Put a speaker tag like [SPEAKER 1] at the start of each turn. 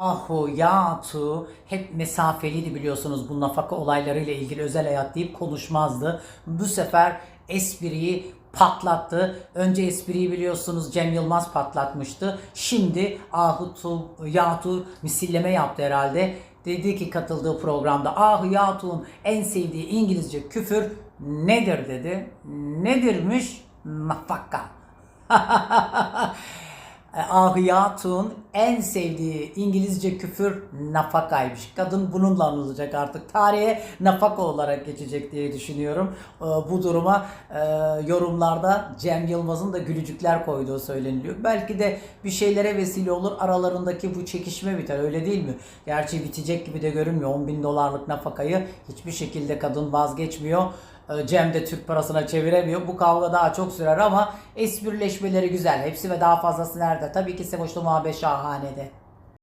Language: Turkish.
[SPEAKER 1] Ahu Yatu hep mesafeliydi biliyorsunuz bu nafaka olaylarıyla ilgili özel hayat deyip konuşmazdı. Bu sefer espriyi patlattı. Önce espriyi biliyorsunuz Cem Yılmaz patlatmıştı. Şimdi Ahu Yatu misilleme yaptı herhalde. Dedi ki katıldığı programda Ahu Yatu'nun en sevdiği İngilizce küfür nedir dedi. Nedirmiş? Nafaka. Ahiyatun en sevdiği İngilizce küfür nafakaymış. Kadın bununla anılacak artık. Tarihe nafaka olarak geçecek diye düşünüyorum. Ee, Bu duruma e, yorumlarda Cem Yılmaz'ın da gülücükler koyduğu söyleniliyor. Belki de bir şeylere vesile olur. Aralarındaki bu çekişme biter öyle değil mi? Gerçi bitecek gibi de görünmüyor. 10 bin dolarlık nafakayı hiçbir şekilde kadın vazgeçmiyor. Ee, Cem de Türk parasına çeviremiyor. Bu kavga daha çok sürer ama esprileşmeleri güzel. Hepsi ve daha fazlası nerede? Tabii ki Sevoşlu Muhabbet şahanede.